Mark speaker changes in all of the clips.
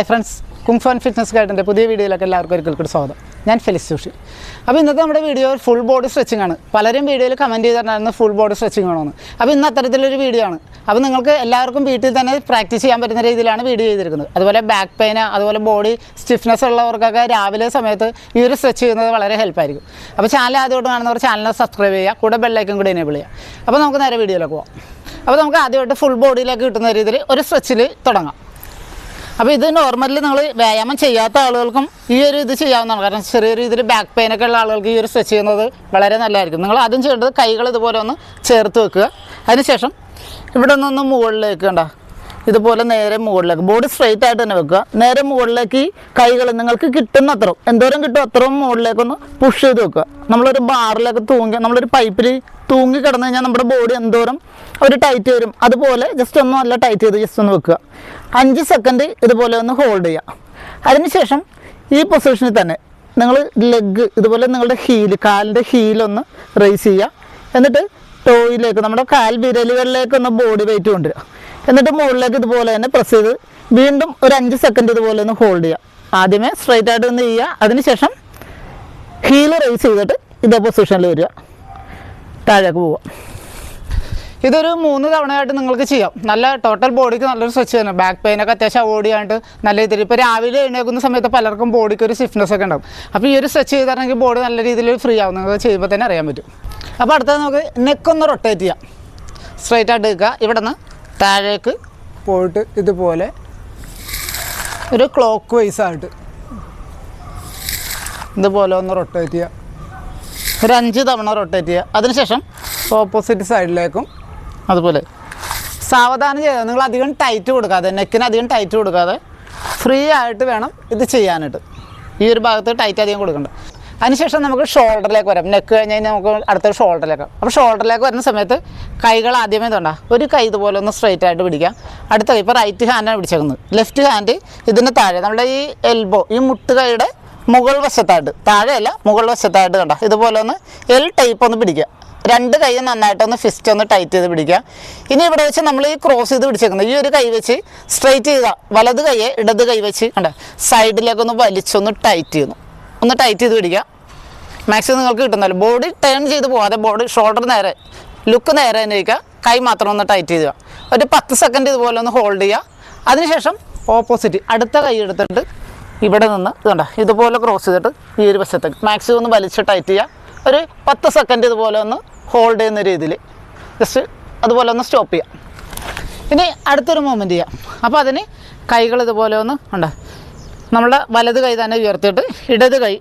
Speaker 1: Hi friends kung fitness ഗൈഡിന്റെ പുതിയ വീഡിയോയിലൊക്കെ എല്ലാവർക്കും ഒരിക്കൽ കൂടി സ്വാഗതം. ഞാൻ ഫെലിസ് ജോഷി. അപ്പോൾ ഇന്നത്തെ നമ്മുടെ വീഡിയോ ഫുൾ ബോഡി സ്ട്രെച്ചിങ് ആണ്. പലരും വീഡിയോയിൽ കമന്റ് ചെയ്തിട്ടുണ്ടായിരുന്നു ഫുൾ ബോഡി സ്ട്രെച്ചിങ് ആണോന്ന്. അപ്പോൾ ഇന്ന് അത്തരത്തിലൊരു വീഡിയോ ആണ്. അപ്പോൾ നിങ്ങൾക്ക് എല്ലാവർക്കും വീട്ടിൽ തന്നെ പ്രാക്ടീസ് ചെയ്യാൻ പറ്റുന്ന രീതിയിലാണ് വീഡിയോ ചെയ്തിരിക്കുന്നത്. അതുപോലെ ബാക്ക് പെയിൻ അതുപോലെ ബോഡി സ്റ്റിഫ്നെസ് ഉള്ളവർക്കൊക്കെ രാവിലെ സമയത്ത് ഈ ഒരു സ്ട്രെച്ച് ചെയ്യുന്നത് വളരെ ഹെൽപ്പായിരിക്കും അപ്പോൾ ചാനൽ ആദ്യമായിട്ട് കാണുന്നവർ ചാനലിനെ സബ്സ്ക്രൈബ് ചെയ്യുക. കൂടെ ബെല്ലൈക്കും കൂടി എനേബിൾ ചെയ്യുക. അപ്പോൾ നമുക്ക് നേരെ വീഡിയോയിലേക്ക് പോകാം അപ്പോൾ നമുക്ക് ആദ്യമായിട്ട് ഫുൾ ബോഡിയിലേക്ക് കിട്ടുന്ന രീതിയിൽ ഒരു സ്ട്രെച്ചിൽ തുടങ്ങാം. അപ്പോൾ ഇത് നോർമലി നിങ്ങൾ വ്യായാമം ചെയ്യാത്ത ആളുകൾക്കും ഈ ഒരു ഇത് ചെയ്യാവുന്നതാണ്. കാരണം ചെറിയ രീതിയിൽ ബാക്ക് പെയിൻ ഒക്കെ ഉള്ള ആളുകൾക്ക് ഈ ഒരു സ്ട്രെച്ച് ചെയ്യുന്നത് വളരെ നല്ലതായിരിക്കും. നിങ്ങൾ ആദ്യം ചെയ്യേണ്ടത് കൈകൾ ഇതുപോലെ ഒന്ന് ചേർത്ത് വെക്കുക. അതിനുശേഷം ഇവിടെ നിന്നൊന്ന് മുകളിലേക്ക് കണ്ട? ഇതുപോലെ നേരെ മുകളിലേക്ക്. ബോഡി സ്ട്രെയിറ്റ് ആയിട്ട് തന്നെ വെക്കുക. നേരെ മുകളിലേക്ക് കൈകൾ നിങ്ങൾക്ക് കിട്ടുന്ന അത്രയും എന്തോരം കിട്ടും അത്രയും മുകളിലേക്കൊന്ന് പുഷ് ചെയ്ത് വെക്കുക. നമ്മളൊരു ബാറിലൊക്കെ തൂങ്ങി നമ്മളൊരു പൈപ്പിൽ തൂങ്ങി കിടന്നു കഴിഞ്ഞാൽ നമ്മുടെ ബോഡി എന്തോരം ഒരു ടൈറ്റ് വരും. അതുപോലെ ജസ്റ്റ് ഒന്ന് നല്ല ടൈറ്റ് ചെയ്ത് ജസ്റ്റ് ഒന്ന് വെക്കുക. അഞ്ച് സെക്കൻഡ് ഇതുപോലെ ഒന്ന് ഹോൾഡ് ചെയ്യുക. അതിനുശേഷം ഈ പൊസിഷനിൽ തന്നെ നിങ്ങൾ ലെഗ് ഇതുപോലെ നിങ്ങളുടെ ഹീൽ കാലിന്റെ ഹീലൊന്ന് റേസ് ചെയ്യുക. എന്നിട്ട് ടോയിലേക്ക് നമ്മുടെ കാൽ വിരലുകളിലേക്ക് ഒന്ന് ബോഡി വെയിറ്റ് കൊണ്ടുവരിക. എന്നിട്ട് മുകളിലേക്ക് ഇതുപോലെ തന്നെ പ്രസ് ചെയ്ത് വീണ്ടും ഒരു അഞ്ച് സെക്കൻഡ് ഇതുപോലെ ഒന്ന് ഹോൾഡ് ചെയ്യുക. ആദ്യമേ സ്ട്രൈറ്റ് ആയിട്ട് ഒന്ന് ചെയ്യുക. അതിനുശേഷം ഹീൽ റേസ് ചെയ്തിട്ട് ഇതേ പൊസിഷനിൽ വരിക. താഴേക്ക് പോവുക. ഇതൊരു മൂന്ന് തവണയായിട്ട് നിങ്ങൾക്ക് ചെയ്യാം. നല്ല ടോട്ടൽ ബോഡിക്ക് നല്ലൊരു സ്ട്രെച്ച് തന്നെ. ബാക്ക് പെയിനൊക്കെ അത്യാവശ്യം അവോയ്ഡ് ചെയ്യാണ്ട് നല്ല രീതിയിൽ. ഇപ്പോൾ രാവിലെ എഴുന്നേക്കുന്ന സമയത്ത് പലർക്കും ബോഡിക്ക് ഒരു സ്റ്റിഫ്നെസ് ഒക്കെ ഉണ്ടാവും. അപ്പോൾ ഈ ഒരു സ്ട്രെച്ച് ചെയ്തിട്ടുണ്ടെങ്കിൽ ബോഡി നല്ല രീതിയിൽ ഫ്രീ ആവും. നിങ്ങൾക്ക് ചെയ്യുമ്പോൾ തന്നെ അറിയാൻ പറ്റും. അപ്പോൾ അടുത്തത് നമുക്ക് നെക്കൊന്ന് റൊട്ടേറ്റ് ചെയ്യാം. സ്ട്രൈറ്റ് ആയിട്ട് നിൽക്കുക ഇവിടെ നിന്ന് താഴേക്ക് പോയിട്ട് ഇതുപോലെ ഒരു ക്ലോക്ക് വൈസ് ആയിട്ട് ഇതുപോലെ ഒന്ന് റൊട്ടേറ്റ് ചെയ്യുക ഒരു അഞ്ച് തവണ റൊട്ടേറ്റ് ചെയ്യുക. അതിനുശേഷം ഓപ്പോസിറ്റ് സൈഡിലേക്കും അതുപോലെ. സാവധാനം ചെയ്താൽ നിങ്ങൾ അധികം ടൈറ്റ് കൊടുക്കാതെ നെക്കിന് അധികം ടൈറ്റ് കൊടുക്കാതെ ഫ്രീ ആയിട്ട് വേണം ഇത് ചെയ്യാനായിട്ട്. ഈ ഒരു ഭാഗത്ത് ടൈറ്റ് അധികം കൊടുക്കണ്ട. അതിനുശേഷം നമുക്ക് ഷോൾഡറിലേക്ക് വരാം. നെക്ക് കഴിഞ്ഞ് കഴിഞ്ഞാൽ നമുക്ക് അടുത്ത ഷോൾഡറിലേക്ക് അപ്പോൾ ഷോൾഡറിലേക്ക് വരുന്ന സമയത്ത് കൈകൾ ആദ്യമേ തൊണ്ട ഒരു കൈ ഇതുപോലെ ഒന്ന് സ്ട്രൈറ്റ് ആയിട്ട് പിടിക്കാം. അടുത്ത കൈ ഇപ്പോൾ റൈറ്റ് ഹാൻഡാണ് പിടിച്ചേക്കുന്നത്. ലെഫ്റ്റ് ഹാൻഡ് ഇതിന് താഴെ. നമ്മുടെ ഈ എൽബോ ഈ മുട്ടുകൈയുടെ മുകൾ വശത്തായിട്ട് താഴെയല്ല മുകൾ വശത്തായിട്ട് കണ്ട? ഇതുപോലെ ഒന്ന് എൽ ടൈപ്പ് ഒന്ന് പിടിക്കുക. രണ്ട് കൈ നന്നായിട്ടൊന്ന് ഫിസ്റ്റ് ഒന്ന് ടൈറ്റ് ചെയ്ത് പിടിക്കുക. ഇനി ഇവിടെ വെച്ച് നമ്മൾ ഈ ക്രോസ് ചെയ്ത് പിടിച്ചേക്കുന്നത്. ഈ ഒരു കൈ വെച്ച് സ്ട്രൈറ്റ് ചെയ്ത വലത് കൈയെ ഇടത് കൈ വെച്ച് കണ്ട? സൈഡിലേക്കൊന്ന് വലിച്ചൊന്ന് ടൈറ്റ് ചെയ്യുന്നു. ഒന്ന് ടൈറ്റ് ചെയ്ത് പിടിക്കുക. മാക്സിമം നിങ്ങൾക്ക് കിട്ടുന്നല്ലോ ബോഡി ടേൺ ചെയ്ത് പോകാതെ ബോഡി ഷോൾഡർ നേരെ ലുക്ക് നേരെ തന്നെ ഇരിക്കുക. കൈ മാത്രം ഒന്ന് ടൈറ്റ് ചെയ്യുക. ഒരു പത്ത് സെക്കൻഡ് ഇതുപോലെ ഒന്ന് ഹോൾഡ് ചെയ്യുക. അതിനുശേഷം ഓപ്പോസിറ്റ് അടുത്ത കൈ എടുത്തിട്ട് ഇവിടെ നിന്ന് ഇതുണ്ട? ഇതുപോലെ ക്രോസ് ചെയ്തിട്ട് ഈ ഒരു വശത്തേക്ക്. മാക്സിമം ഒന്ന് വലിച്ച് ടൈറ്റ് ചെയ്യുക ഒരു പത്ത് സെക്കൻഡ് ഇതുപോലെ ഒന്ന് ഹോൾഡ് ചെയ്യുന്ന രീതിയിൽ. ജസ്റ്റ് അതുപോലെ ഒന്ന് സ്റ്റോപ്പ് ചെയ്യാം. ഇനി അടുത്തൊരു മൂവ്മെന്റ് ചെയ്യാം. അപ്പോൾ അതിന് കൈകൾ ഇതുപോലെ ഒന്ന് ഉണ്ട്? നമ്മുടെ വലത് കൈ തന്നെ ഉയർത്തിയിട്ട് ഇടത് കൈ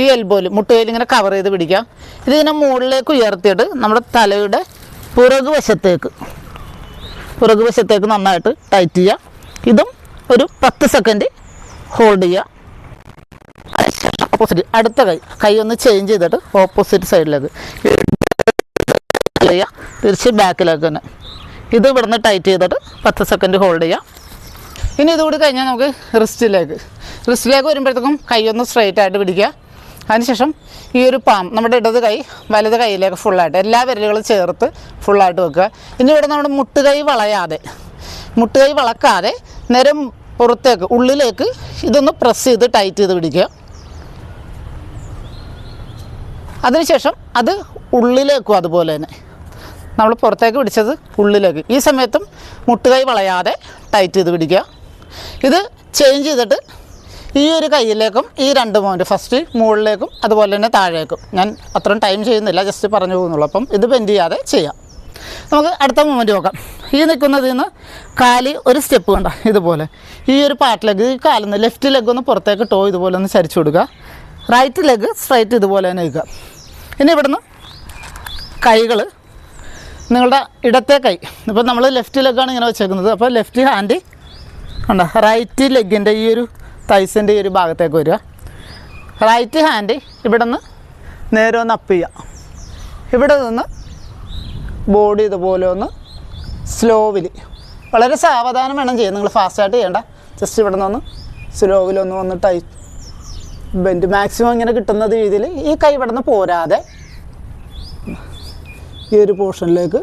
Speaker 1: ഈ എൽബോയിൽ മുട്ടുകയിൽ ഇങ്ങനെ കവർ ചെയ്ത് പിടിക്കാം. ഇതിങ്ങനെ മുകളിലേക്ക് ഉയർത്തിയിട്ട് നമ്മുടെ തലയുടെ പുറകു വശത്തേക്ക്. പുറകു വശത്തേക്ക് നന്നായിട്ട് ടൈറ്റ് ചെയ്യുക ഇതും ഒരു പത്ത് സെക്കൻഡ് ഹോൾഡ് ചെയ്യുക. അതിനുശേഷം ഓപ്പോസിറ്റ് അടുത്ത കൈ. കൈ ഒന്ന് ചേഞ്ച് ചെയ്തിട്ട് ഓപ്പോസിറ്റ് സൈഡിലേക്ക് ചെയ്യുക. തിരിച്ച് ബാക്കിലേക്ക് തന്നെ. ഇത് ഇവിടുന്ന് ടൈറ്റ് ചെയ്തിട്ട് പത്ത് സെക്കൻഡ് ഹോൾഡ് ചെയ്യാം ഇനി ഇതുകൂടി കഴിഞ്ഞാൽ നമുക്ക് റിസ്റ്റിലേക്ക് റിസ്റ്റിലേക്ക് വരുമ്പോഴത്തേക്കും കൈ ഒന്ന് സ്ട്രൈറ്റ് ആയിട്ട് പിടിക്കുക. അതിനുശേഷം ഈ ഒരു പാം നമ്മുടെ ഇടത് കൈ വലത് കൈയിലേക്ക് ഫുള്ളായിട്ട് എല്ലാ വിരലുകളും ചേർത്ത് ഫുള്ളായിട്ട് വെക്കുക. ഇനി ഇവിടെ നമ്മുടെ മുട്ടുകൈ വളയാതെ. മുട്ടുകൈ വളക്കാതെ നേരെ പുറത്തേക്ക് ഉള്ളിലേക്ക് ഇതൊന്ന് പ്രസ് ചെയ്ത് ടൈറ്റ് ചെയ്ത് പിടിക്കുക. അതിനുശേഷം അത് ഉള്ളിലേക്കും അതുപോലെ തന്നെ. നമ്മൾ പുറത്തേക്ക് പിടിച്ചത് ഉള്ളിലേക്ക്. ഈ സമയത്തും മുട്ടുകൈ വളയാതെ ടൈറ്റ് ചെയ്ത് പിടിക്കുക. ഇത് ചേഞ്ച് ചെയ്തിട്ട് ഈ ഒരു കയ്യിലേക്കും ഈ രണ്ട് പോയിന്റ് ഫസ്റ്റ് മുകളിലേക്കും അതുപോലെ തന്നെ താഴേക്കും. ഞാൻ അത്രയും ടൈം ചെയ്യുന്നില്ല ജസ്റ്റ് പറഞ്ഞു പോകുന്നുള്ളൂ. അപ്പം ഇത് ബെൻഡ് ചെയ്യാതെ ചെയ്യാം. നമുക്ക് അടുത്ത മൂമെന്റ് നോക്കാം. ഈ നിൽക്കുന്നതിൽ നിന്ന് കാൽ ഒരു സ്റ്റെപ്പ് കണ്ട ഇതുപോലെ. ഈ ഒരു പാർട്ട് ലെഗ് ഈ കാലിൽ നിന്ന് ലെഫ്റ്റ് ലെഗ് ഒന്ന് പുറത്തേക്ക് ടോ ഇതുപോലെ ഒന്ന് ചരിച്ചു കൊടുക്കുക റൈറ്റ് ലെഗ് സ്ട്രൈറ്റ് ഇതുപോലെ തന്നെ നിൽക്കുക ഇനി ഇവിടുന്ന് കൈകൾ നിങ്ങളുടെ ഇടത്തെ കൈ. ഇപ്പം നമ്മൾ ലെഫ്റ്റ് ലെഗാണ് ഇങ്ങനെ വെച്ചേക്കുന്നത്. അപ്പോൾ ലെഫ്റ്റ് ഹാൻഡ് ഉണ്ടോ റൈറ്റ് ലെഗിന്റെ ഈ ഒരു തൈസിന്റെ ഈ ഒരു ഭാഗത്തേക്ക് വരിക. റൈറ്റ് ഹാൻഡ് ഇവിടെ നിന്ന് നേരെ ഒന്ന് അപ്പ് ചെയ്യുക. ഇവിടെ നിന്ന് ബോഡി ഇതുപോലെ ഒന്ന് സ്ലോവിൽ വളരെ സാവധാനം വേണം ചെയ്യാൻ. നിങ്ങൾ ഫാസ്റ്റായിട്ട് ചെയ്യേണ്ട. ജസ്റ്റ് ഇവിടെ നിന്ന് സ്ലോവിലൊന്ന് വന്ന് ടൈ ബെൻഡ് മാക്സിമം ഇങ്ങനെ കിട്ടുന്ന രീതിയിൽ ഈ കൈ ഇവിടെ നിന്ന് പോരാതെ ഈ ഒരു പോർഷനിലേക്ക്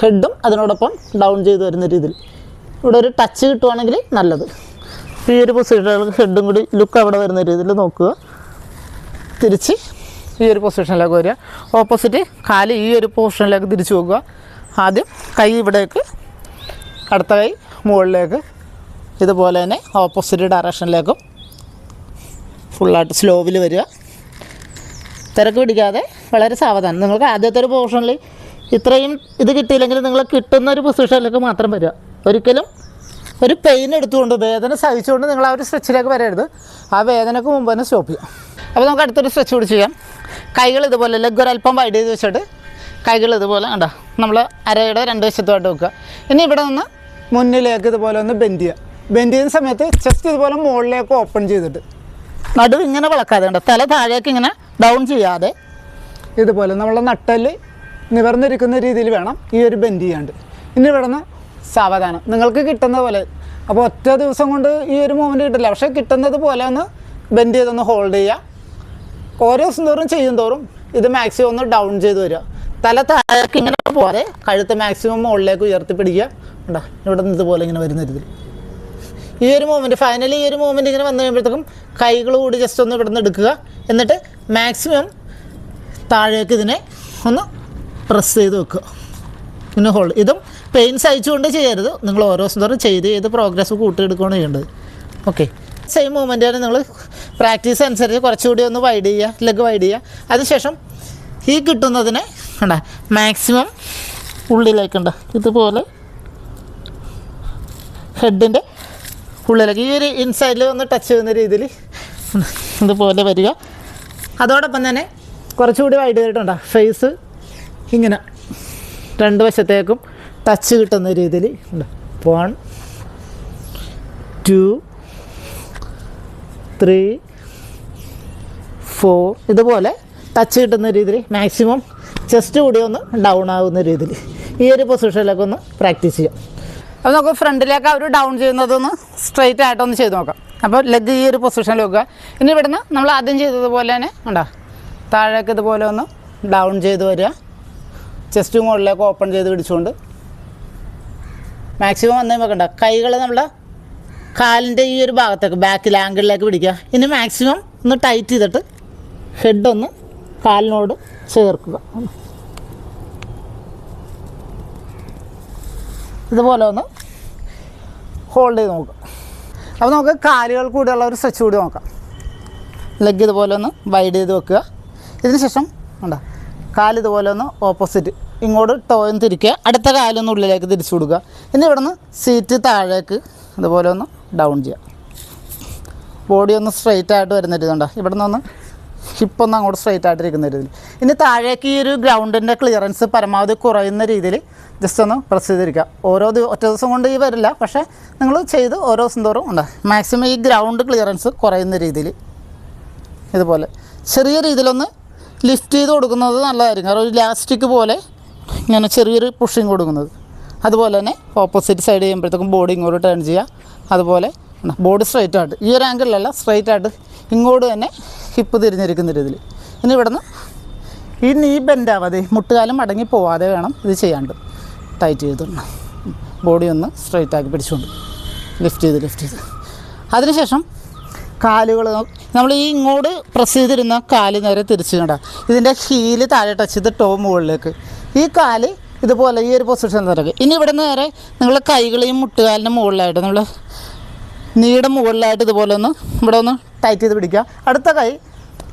Speaker 1: ഹെഡും അതിനോടൊപ്പം ഡൗൺ ചെയ്ത് വരുന്ന രീതിയിൽ. ഇവിടെ ഒരു ടച്ച് കിട്ടുവാണെങ്കിൽ നല്ലത്. ഈ ഒരു പൊസിഷനിലേക്ക് ഹെഡും കൂടി ലുക്ക് അവിടെ വരുന്ന രീതിയിൽ നോക്കുക. തിരിച്ച് ഈ ഒരു പൊസിഷനിലേക്ക് വരിക. ഓപ്പോസിറ്റ് കാൽ ഈ ഒരു പൊസിഷനിലേക്ക് തിരിച്ചു വെക്കുക ആദ്യം കൈ ഇവിടേക്ക് അടുത്ത കൈ മുകളിലേക്ക്. ഇതുപോലെ തന്നെ ഓപ്പോസിറ്റ് ഡയറക്ഷനിലേക്കും ഫുള്ളായിട്ട് സ്ലോവിൽ വരിക. തിരക്ക് പിടിക്കാതെ വളരെ സാവധാനം. നിങ്ങൾക്ക് ആദ്യത്തെ ഒരു പോർഷനിൽ ഇത്രയും ഇത് കിട്ടിയില്ലെങ്കിൽ നിങ്ങൾ കിട്ടുന്ന ഒരു പൊസിഷനിലേക്ക് മാത്രം വരിക. ഒരിക്കലും ഒരു പെയിൻ എടുത്തുകൊണ്ട് വേദന സഹിച്ചുകൊണ്ട് നിങ്ങൾ ആ ഒരു സ്ട്രെച്ചിലേക്ക് വരരുത്. ആ വേദനക്ക് മുമ്പ് തന്നെ സ്റ്റോപ്പ് ചെയ്യാം. അപ്പോൾ നമുക്ക് അടുത്തൊരു സ്ട്രെച്ച് കൂടി ചെയ്യാം. കൈകൾ ഇതുപോലെ ലെഗ് ഒരല്പം വൈഡ് ചെയ്ത് വെച്ചിട്ട് കൈകൾ ഇതുപോലെ കണ്ടോ നമ്മൾ അരയുടെ രണ്ട് വശത്തുമായിട്ട് വെക്കുക. ഇനി ഇവിടെ നിന്ന് മുന്നിലേക്ക് ഇതുപോലെ ഒന്ന് ബെൻഡ് ചെയ്യുക. ബെൻഡ് ചെയ്യുന്ന സമയത്ത് ചെസ്റ്റ് ഇതുപോലെ മുകളിലേക്ക് ഓപ്പൺ ചെയ്തിട്ട്. നടുവ് ഇങ്ങനെ വളക്കാതെ കണ്ടോ തല താഴേക്ക് ഇങ്ങനെ ഡൗൺ ചെയ്യാതെ ഇതുപോലെ നമ്മളെ നട്ടൽ നിവർന്നിരിക്കുന്ന രീതിയിൽ വേണം ഈ ഒരു ബെൻഡ് ചെയ്യാണ്ട്. ഇനി ഇവിടെ നിന്ന് സാവധാനം. നിങ്ങൾക്ക് കിട്ടുന്ന പോലെ. അപ്പോൾ ഒറ്റ ദിവസം കൊണ്ട് ഈ ഒരു മൂവ്മെന്റ് കിട്ടില്ല. പക്ഷേ കിട്ടുന്നത് പോലെ ഒന്ന് ബെൻഡ് ചെയ്തൊന്ന് ഹോൾഡ് ചെയ്യുക ഓരോ ദിവസം തോറും ചെയ്യും തോറും ഇത് മാക്സിമം ഒന്ന് ഡൗൺ ചെയ്ത് വരിക. തല താഴേക്ക് ഇങ്ങനെ പോകാതെ കഴുത്ത് മാക്സിമം മുകളിലേക്ക് ഉയർത്തി പിടിക്കുക ഉണ്ടോ ഇവിടെ നിന്ന് ഇതുപോലെ ഇങ്ങനെ വരുന്ന രീതിയിൽ ഈ ഒരു മൂവ്മെന്റ് ഫൈനലി ഈ ഒരു മൂവ്മെന്റ് ഇങ്ങനെ വന്നു കഴിയുമ്പോഴത്തേക്കും കൈകൾ കൂടി ജസ്റ്റ് ഒന്ന് ഇവിടെ നിന്ന് എടുക്കുക. എന്നിട്ട് മാക്സിമം താഴേക്ക് ഇതിനെ ഒന്ന് പ്രസ് ചെയ്ത് വെക്കുക. പിന്നെ ഹോൾഡ് ഇതും പെയിൻ സഹിച്ചുകൊണ്ട് ചെയ്യരുത്. നിങ്ങൾ ഓരോ ദിവസം തോറും ചെയ്ത് ചെയ്ത് പ്രോഗ്രസ് കൂട്ടിയെടുക്കുകയാണ് ചെയ്യേണ്ടത്. ഓക്കെ സെയിം മൂവ്മെന്റ് തന്നെ നിങ്ങൾ പ്രാക്ടീസ് അനുസരിച്ച് കുറച്ചുകൂടി ഒന്ന് വൈഡ് ചെയ്യുക ലെഗ് വൈഡ് ചെയ്യുക. അതിനുശേഷം ഈ കിട്ടുന്നതിനെ കണ്ട മാക്സിമം ഉള്ളിലേക്കുണ്ട്. ഇതുപോലെ ഹെഡിന്റെ ഉള്ളിലേക്ക് ഈ ഒരു ഇൻസൈഡിൽ ഒന്ന് ടച്ച് ചെയ്യുന്ന രീതിയിൽ ഇതുപോലെ വരിക. അതോടൊപ്പം തന്നെ കുറച്ചുകൂടി വൈഡ് ചെയ്തിട്ടുണ്ടോ. ഫേസ് ഇങ്ങനെ രണ്ട് വശത്തേക്കും ടച്ച് കിട്ടുന്ന രീതിയിൽ വൺ ടു ത്രീ ഫോർ ഇതുപോലെ ടച്ച് കിട്ടുന്ന രീതിയിൽ മാക്സിമം ചെസ്റ്റ് കൂടി ഒന്ന് ഡൗൺ ആകുന്ന രീതിയിൽ ഈ ഒരു പൊസിഷനിലേക്ക് ഒന്ന് പ്രാക്ടീസ് ചെയ്യാം. അപ്പോൾ നമുക്ക് ഫ്രണ്ടിലേക്ക് അവർ ഡൗൺ ചെയ്യുന്നതൊന്ന് സ്ട്രെയിറ്റ് ആയിട്ടൊന്ന് ചെയ്ത് നോക്കാം. അപ്പോൾ ലെഗ് ഈ ഒരു പൊസിഷനിൽ വെക്കുക. ഇനി ഇവിടുന്ന് നമ്മൾ ആദ്യം ചെയ്തതുപോലെ തന്നെ ഉണ്ടോ? താഴേക്ക് ഇതുപോലെ ഒന്ന് ഡൗൺ ചെയ്ത് വരിക. ചെസ്റ്റ് മുകളിലേക്ക് ഓപ്പൺ ചെയ്ത് പിടിച്ചുകൊണ്ട് മാക്സിമം വന്നേ വെക്കണ്ട കൈകൾ നമ്മൾ കാലിന്റെ ഈ ഒരു ഭാഗത്തേക്ക് ബാക്കിൽ ആംഗിളിലേക്ക് പിടിക്കുക. ഇനി മാക്സിമം ഒന്ന് ടൈറ്റ് ചെയ്തിട്ട് ഹെഡ് ഒന്ന് കാലിനോട് ചേർക്കുക. ഇതുപോലെ ഒന്ന് ഹോൾഡ് ചെയ്ത് നോക്കുക. അപ്പോൾ നമുക്ക് കാലുകൾ കൂടെയുള്ള ഒരു സ്ട്രെച്ച് കൂടി നോക്കാം. ലെഗ് ഇതുപോലെ ഒന്ന് വൈഡ് ചെയ്ത് വെക്കുക. ഇതിന് ശേഷം ഉണ്ടോ കാലിതുപോലെ ഒന്ന് ഓപ്പോസിറ്റ് ഇങ്ങോട്ട് ടോയും തിരിക്കുക. അടുത്ത കാലൊന്ന് ഉള്ളിലേക്ക് തിരിച്ചു കൊടുക്കുക. ഇനി ഇവിടെ നിന്ന് സീറ്റ് താഴേക്ക് ഇതുപോലെ ഒന്ന് ഡൗൺ ചെയ്യുക. ബോഡി ഒന്ന് സ്ട്രെയിറ്റ് ആയിട്ട് വരുന്ന രീതിയുണ്ടോ ഇവിടെ നിന്ന് ഹിപ്പൊന്ന് അങ്ങോട്ട് സ്ട്രെയിറ്റ് ആയിട്ട് ഇരിക്കുന്ന രീതിയിൽ. ഇനി താഴേക്ക് ഈ ഒരു ഗ്രൗണ്ടിന്റെ ക്ലിയറൻസ് പരമാവധി കുറയുന്ന രീതിയിൽ ജസ്റ്റ് ഒന്ന് പ്രസ് ചെയ്തിരിക്കുക. ഓരോ ഒറ്റ ദിവസം കൊണ്ട് ഈ വരില്ല. പക്ഷേ നിങ്ങൾ ചെയ്ത് ഓരോ ദിവസം തോറും ഉണ്ട്. മാക്സിമം ഈ ഗ്രൗണ്ട് ക്ലിയറൻസ് കുറയുന്ന രീതിയിൽ ഇതുപോലെ. ചെറിയ രീതിയിലൊന്ന് ലിഫ്റ്റ് ചെയ്ത് കൊടുക്കുന്നത് നല്ലതായിരിക്കും. കാരണം ഒരു ലാസ്റ്റിക് പോലെ ഇങ്ങനെ ചെറിയൊരു പുഷിങ് കൊടുക്കുന്നത്. അതുപോലെ തന്നെ ഓപ്പോസിറ്റ് സൈഡ് ചെയ്യുമ്പോഴത്തേക്കും ബോഡി ഇങ്ങോട്ട് ടേൺ ചെയ്യുക. അതുപോലെ ബോഡി സ്ട്രൈറ്റ് ആയിട്ട്. ഈ ഒരു ആംഗിളിലല്ല സ്ട്രൈറ്റ് ആയിട്ട് ഇങ്ങോട്ട് തന്നെ ഹിപ്പ് തിരിഞ്ഞിരിക്കുന്ന രീതിയിൽ ഇനി ഇവിടുന്ന് ഈ നീ ബെൻഡാവാതെ മുട്ടുകാലം മടങ്ങി പോവാതെ വേണം ഇത് ചെയ്യാണ്ട്. ടൈറ്റ് ചെയ്തിടണം ബോഡി ഒന്ന് സ്ട്രൈറ്റ് ആക്കി പിടിച്ചുകൊണ്ട്. ലിഫ്റ്റ് ചെയ്ത് ലിഫ്റ്റ് ചെയ്ത്. അതിനുശേഷം കാലുകൾ നമ്മൾ ഈ ഇങ്ങോട്ട് പ്രസ് ചെയ്തിരുന്ന കാൽ നേരെ തിരിച്ചു കണ്ട ഇതിന്റെ ഹീൽ താഴെ ടച്ച് ചെയ്ത് ടോ മുകളിലേക്ക്. ഈ കാൽ ഇതുപോലെ ഈ ഒരു പൊസിഷൻ തിരക്ക് ഇനി ഇവിടെ നേരെ നിങ്ങൾ കൈകളെയും മുട്ടുകാലിന്റെ മുകളിലായിട്ട് നമ്മൾ നീടെ മുകളിലായിട്ട് ഇതുപോലെ ഒന്ന് ഇവിടെ ഒന്ന് ടൈറ്റ് ചെയ്ത് പിടിക്കുക. അടുത്ത കൈ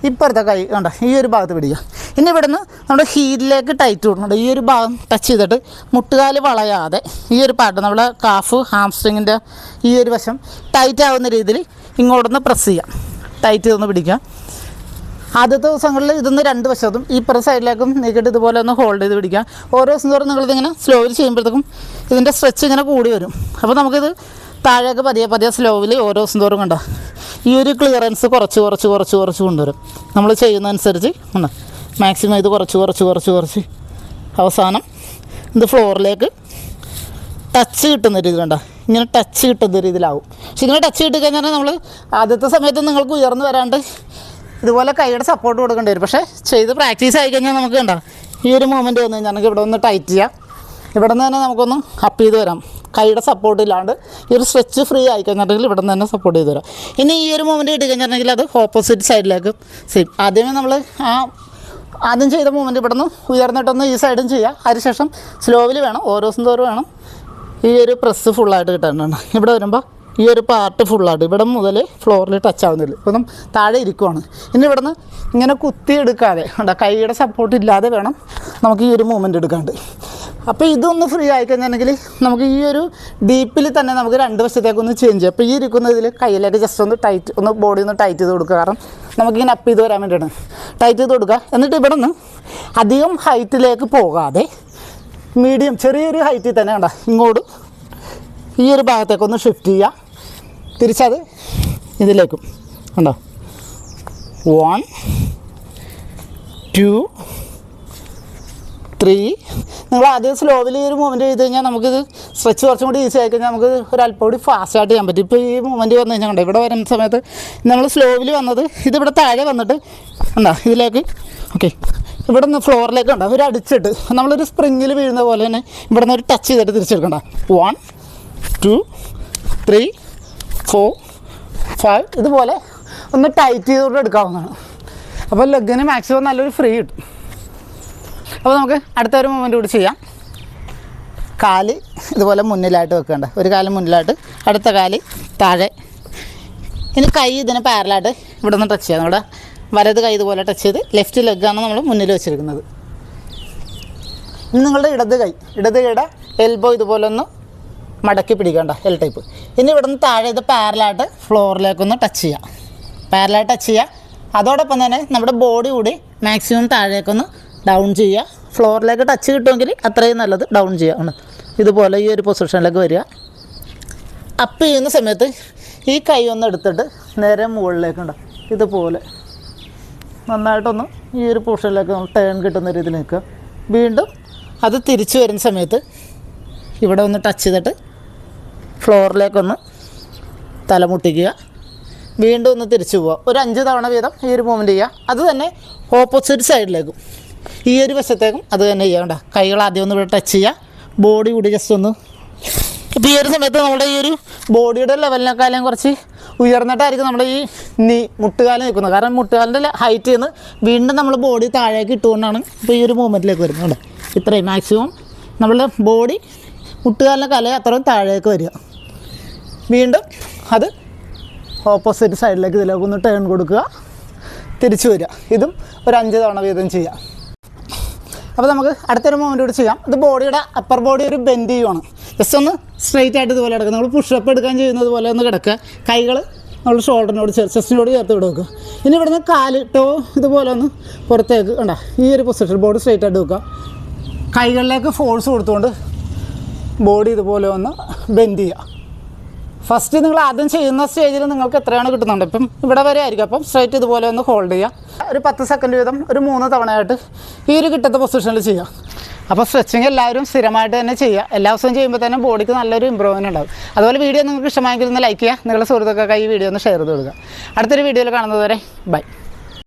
Speaker 1: ഇപ്പുറത്തെ കൈ കണ്ട ഈ ഒരു ഭാഗത്ത് പിടിക്കുക. ഇനി ഇവിടുന്ന് നമ്മുടെ ഹീലിലേക്ക് ടൈറ്റ് കൊടുക്കുന്നുണ്ട് ഈ ഒരു ഭാഗം ടച്ച് ചെയ്തിട്ട് മുട്ടുകാൽ വളയാതെ ഈ ഒരു പാട്ട് നമ്മുടെ കാഫ് ഹാംസ്ട്രിങ്ങിന്റെ ഈ ഒരു വശം ടൈറ്റ് ആവുന്ന രീതിയിൽ ഇങ്ങോട്ടൊന്ന് പ്രസ് ചെയ്യാം ടൈറ്റ് ചെയ്തൊന്ന് പിടിക്കുക. ആദ്യത്തെ ദിവസങ്ങളിൽ ഇതൊന്ന് രണ്ട് വശത്തും ഈ പുറ സൈഡിലേക്കും നീക്കിയിട്ട് ഇതുപോലെ ഒന്ന് ഹോൾഡ് ചെയ്ത് പിടിക്കുക ഓരോ ദിവസം തോറും നിങ്ങളിതിങ്ങനെ സ്ലോയിൽ ചെയ്യുമ്പോഴത്തേക്കും ഇതിന്റെ സ്ട്രെച്ച് ഇങ്ങനെ കൂടി വരും. അപ്പോൾ നമുക്കിത് താഴേക്ക് പതിയെ പതിയെ സ്ലോവിൽ ഓരോ ദിവസം തോറും കണ്ടോ? ഈ ഒരു ക്ലിയറൻസ് കുറച്ച് കുറച്ച് കുറച്ച് കുറച്ച് കൊണ്ടുവരും. നമ്മൾ ചെയ്യുന്നതനുസരിച്ച് ഉണ്ട് മാക്സിമം ഇത് കുറച്ച് കുറച്ച് കുറച്ച് കുറച്ച്. അവസാനം ഇത് ഫ്ലോറിലേക്ക് ടച്ച് കിട്ടുന്ന രീതി കണ്ട? ഇങ്ങനെ ടച്ച് കിട്ടുന്ന രീതിയിലാവും. പക്ഷെ ഇങ്ങനെ ടച്ച് കിട്ടിക്കഴിഞ്ഞാൽ നമ്മൾ ആദ്യത്തെ സമയത്ത് നിങ്ങൾക്ക് ഉയർന്നു വരാണ്ട് ഇതുപോലെ കൈയുടെ സപ്പോർട്ട് കൊടുക്കേണ്ടി വരും. പക്ഷേ ചെയ്ത് പ്രാക്ടീസ് ആയി കഴിഞ്ഞാൽ നമുക്ക് കണ്ട ഈ ഒരു മൂമെന്റ് വന്നു കഴിഞ്ഞാൽ നമുക്ക് ഇവിടെ ഒന്ന് ടൈറ്റ് ചെയ്യാം. ഇവിടെ നിന്ന് തന്നെ നമുക്കൊന്ന് അപ്പ് ചെയ്ത് വരാം. കൈയുടെ സപ്പോർട്ട് ഇല്ലാണ്ട് ഈ ഒരു സ്ട്രെച്ച് ഫ്രീ ആയി കഴിഞ്ഞിട്ടുണ്ടെങ്കിൽ ഇവിടെ നിന്ന് തന്നെ സപ്പോർട്ട് ചെയ്ത് തരാം ഇനി ഈ ഒരു മൂവ്മെന്റ് കിട്ടി കഴിഞ്ഞിട്ടുണ്ടെങ്കിൽ അത് ഓപ്പോസിറ്റ് സൈഡിലേക്ക് സെയിം ആദ്യമേ നമ്മൾ ആ ആദ്യം ചെയ്ത മൂവ്മെന്റ് ഇവിടെ നിന്ന് ഉയർന്നിട്ടൊന്ന് ഈ സൈഡും ചെയ്യാം. അതിനുശേഷം സ്ലോവിൽ വേണം ഓരോ ദിവസം തോറും വേണം ഈ ഒരു പ്രസ് ഫുള്ളായിട്ട് കിട്ടാനാണ്. ഇവിടെ വരുമ്പോൾ ഈ ഒരു പാർട്ട് ഫുള്ളായിട്ട് ഇവിടെ മുതൽ ഫ്ലോറിൽ ടച്ച് ആവുന്നില്ല. ഇപ്പം താഴെ ഇരിക്കുവാണ്. ഇനി ഇവിടെ നിന്ന് ഇങ്ങനെ കുത്തി എടുക്കാതെ ഉണ്ടോ കൈയുടെ സപ്പോർട്ട് ഇല്ലാതെ വേണം നമുക്ക് ഈ ഒരു മൂവ്മെന്റ് എടുക്കാണ്ട്. അപ്പോൾ ഇതൊന്ന് ഫ്രീ ആയിക്കഴിഞ്ഞിട്ടുണ്ടെങ്കിൽ നമുക്ക് ഈ ഒരു ഡീപ്പിൽ തന്നെ നമുക്ക് രണ്ട് വശത്തേക്കൊന്ന് ചേഞ്ച് ചെയ്യാം. അപ്പോൾ ഈ ഇരിക്കുന്നതിൽ കയ്യിലേക്ക് ജസ്റ്റ് ഒന്ന് ടൈറ്റ് ഒന്ന് ബോഡി ഒന്ന് ടൈറ്റ് ചെയ്ത് കൊടുക്കുക. കാരണം നമുക്കിങ്ങനെ അപ്പ് ചെയ്ത് വരാൻ വേണ്ടിയാണ്. ടൈറ്റ് ചെയ്ത് കൊടുക്കുക. എന്നിട്ട് ഇവിടെ നിന്ന് അധികം ഹൈറ്റിലേക്ക് പോകാതെ മീഡിയം ചെറിയൊരു ഹൈറ്റിൽ തന്നെ വേണ്ട ഇങ്ങോട്ട് ഈ ഒരു ഭാഗത്തേക്കൊന്ന് ഷിഫ്റ്റ് ചെയ്യുക തിരിച്ചത് ഇതിലേക്കും. ഉണ്ടോ വൺ ടു ത്രീ നിങ്ങൾ ആദ്യം സ്ലോവിൽ ഈ ഒരു മൂവ്മെന്റ് ചെയ്ത് കഴിഞ്ഞാൽ നമുക്കിത് സ്ട്രെച്ച് കുറച്ചും കൂടി ഈസി ആയി നമുക്ക് ഒരു അല്പം കൂടി ഫാസ്റ്റായിട്ട് ചെയ്യാൻ പറ്റും. ഇപ്പോൾ ഈ മൂവ്മെന്റ് വന്നു കഴിഞ്ഞാൽ കണ്ടോ? ഇവിടെ വരുന്ന സമയത്ത് നമ്മൾ സ്ലോവിൽ വന്നത് ഇതിവിടെ താഴെ വന്നിട്ട് ഉണ്ടോ ഇതിലേക്ക്. ഓക്കെ ഇവിടെ നിന്ന് ഫ്ലോറിലേക്ക് ഉണ്ടോ ഒരു അടിച്ചിട്ട്. നമ്മളൊരു സ്പ്രിങ്ങിൽ വീഴുന്ന പോലെ തന്നെ ഇവിടെ നിന്ന് ഒരു ടച്ച് ചെയ്തിട്ട് തിരിച്ചെടുക്കണ്ട. One two three four five ഇതുപോലെ ഒന്ന് ടൈറ്റ് ചെയ്തുകൊണ്ട് എടുക്കാവുന്നതാണ്. അപ്പോൾ ലെഗിന് മാക്സിമം നല്ലൊരു ഫ്രീ കിട്ടും. അപ്പോൾ നമുക്ക് അടുത്ത ഒരു മൊമെന്റ് കൂടി ചെയ്യാം. കാൽ ഇതുപോലെ മുന്നിലായിട്ട് വെക്കേണ്ട. ഒരു കാൽ മുന്നിലായിട്ട് അടുത്ത കാൽ താഴെ. ഇനി കൈ ഇതിന് പാരലായിട്ട് ഇവിടെ നിന്ന് ടച്ച് ചെയ്യാം. നമ്മുടെ വലത് കൈ ഇതുപോലെ ടച്ച് ചെയ്ത് ലെഫ്റ്റ് ലെഗാണ് നമ്മൾ മുന്നിൽ വെച്ചിരിക്കുന്നത്. ഇനി നിങ്ങളുടെ ഇടത് കൈ ഇടത് കൈയുടെ എൽബോ ഇതുപോലെ ഒന്ന് മടക്കി പിടിക്കണ്ട എൽ ടൈപ്പ് ഇനി ഇവിടെ നിന്ന് താഴെ ഇത് പാരലായിട്ട് ഫ്ലോറിലേക്കൊന്ന് ടച്ച് ചെയ്യാം. പാരലായിട്ട് ടച്ച് ചെയ്യുക അതോടൊപ്പം തന്നെ നമ്മുടെ ബോഡി കൂടി മാക്സിമം താഴേക്കൊന്ന് ഡൗൺ ചെയ്യുക ഫ്ലോറിലേക്ക് ടച്ച് കിട്ടുമെങ്കിൽ അത്രയും നല്ലത് ഡൗൺ ചെയ്യാം ഇതുപോലെ ഈ ഒരു പൊസിഷനിലേക്ക് വരിക. അപ്പ് ചെയ്യുന്ന സമയത്ത് ഈ കൈ ഒന്ന് എടുത്തിട്ട് നേരെ മുകളിലേക്ക് ഇതുപോലെ നന്നായിട്ടൊന്ന് ഈ ഒരു പൊസിഷനിലേക്ക് ടേൺ കിട്ടുന്ന രീതിയിൽ നിൽക്കുക വീണ്ടും അത് തിരിച്ചു വരുന്ന സമയത്ത് ഇവിടെ ഒന്ന് ടച്ച് ചെയ്തിട്ട് ഫ്ലോറിലേക്കൊന്ന് തലമുട്ടിക്കുക വീണ്ടും ഒന്ന് തിരിച്ചു പോവുക. ഒരു അഞ്ച് തവണ വീതം ഈ ഒരു മൂവ്മെന്റ് ചെയ്യുക. അത് തന്നെ ഓപ്പോസിറ്റ് സൈഡിലേക്കും ഈ ഒരു വശത്തേക്കും അത് തന്നെ ചെയ്യണ്ട കൈകൾ ആദ്യം ഒന്ന് ഇവിടെ ടച്ച് ചെയ്യുക. ബോഡി കൂടി ജസ്റ്റ് ഒന്ന് ഇപ്പോൾ ഈ ഒരു സമയത്ത് നമ്മുടെ ഈ ഒരു ബോഡിയുടെ ലെവലിനേക്കാളും കുറച്ച് ഉയർന്നിട്ടായിരിക്കും നമ്മുടെ ഈ നീ മുട്ടുകാലം നിൽക്കുന്നത്. കാരണം മുട്ടുകാലിന്റെ ഹൈറ്റ് നിന്ന് വീണ്ടും നമ്മൾ ബോഡി താഴേക്ക് ഇട്ടുകൊണ്ടാണ് ഇപ്പോൾ ഈ ഒരു മൂവ്മെന്റിലേക്ക് വരുന്നത് ഇത്രയും മാക്സിമം നമ്മളുടെ ബോഡി മുട്ടുകാലിന്റെ കല അത്രയും താഴേക്ക് വരിക. വീണ്ടും അത് ഓപ്പോസിറ്റ് സൈഡിലേക്ക് ഇതിലേക്ക് ഒന്ന് ടേൺ കൊടുക്കുക. തിരിച്ചു വരിക. ഇതും ഒരു അഞ്ച് തവണ വീതം ചെയ്യാം. അപ്പോൾ നമുക്ക് അടുത്തൊരു മൂവ്മെന്റ് കൂടി ചെയ്യാം. ഇത് ബോഡിയുടെ അപ്പർ ബോഡി ഒരു ബെൻഡ് ചെയ്യുവാണ്. ജസ്റ്റ് ഒന്ന് സ്ട്രെയിറ്റ് ആയിട്ട് ഇതുപോലെ കിടക്കുക നമ്മൾ പുഷപ്പ് എടുക്കാൻ ചെയ്യുന്നത് പോലെ ഒന്ന് കിടക്കുക. കൈകൾ നമ്മൾ ഷോൾഡറിനോട് ചേർത്ത് ചെസ്റ്റിനോട് ചേർത്ത് വിട് വെക്കുക. ഇനി ഇവിടുന്ന് കാൽ ടോ ഇതുപോലെ ഒന്ന് പുറത്തേക്ക് കണ്ട? ഈ ഒരു പൊസിഷൻ ബോഡി സ്ട്രെയിറ്റ് ആയിട്ട് വെക്കുക. കൈകളിലേക്ക് ഫോഴ്സ് കൊടുത്തുകൊണ്ട് ബോഡി ഇതുപോലെ ഒന്ന് ബെൻഡ് ചെയ്യുക. ഫസ്റ്റ് നിങ്ങൾ ആദ്യം ചെയ്യുന്ന സ്റ്റേജിൽ നിങ്ങൾക്ക് എത്രയാണ് കിട്ടുന്നുണ്ട്? ഇപ്പം ഇവിടെ വരെ ആയിരിക്കും. അപ്പം സ്ട്രൈറ്റ് ഇതുപോലെ ഒന്ന് ഹോൾഡ് ചെയ്യുക ഒരു പത്ത് സെക്കൻഡ് വീതം ഒരു മൂന്ന് തവണയായിട്ട് ഈ ഒരു കിട്ടത്ത പൊസിഷനിൽ ചെയ്യുക അപ്പോൾ സ്ട്രെച്ചിങ് എല്ലാവരും സ്ഥിരമായിട്ട് തന്നെ ചെയ്യുക. എല്ലാ ദിവസവും ചെയ്യുമ്പോൾ തന്നെ ബോഡിക്ക് നല്ലൊരു ഇമ്പ്രൂവ്മെന്റ് ഉണ്ടാകും അതുപോലെ വീഡിയോ നിങ്ങൾക്ക് ഇഷ്ടമായെങ്കിൽ ഒന്ന് ലൈക്ക് ചെയ്യുക. നിങ്ങളുടെ സുഹൃത്തുക്കൾക്ക് ഈ വീഡിയോ ഒന്ന് ഷെയർ ചെയ്ത് കൊടുക്കുക. അടുത്തൊരു വീഡിയോയിൽ കാണുന്നതുവരെ ബൈ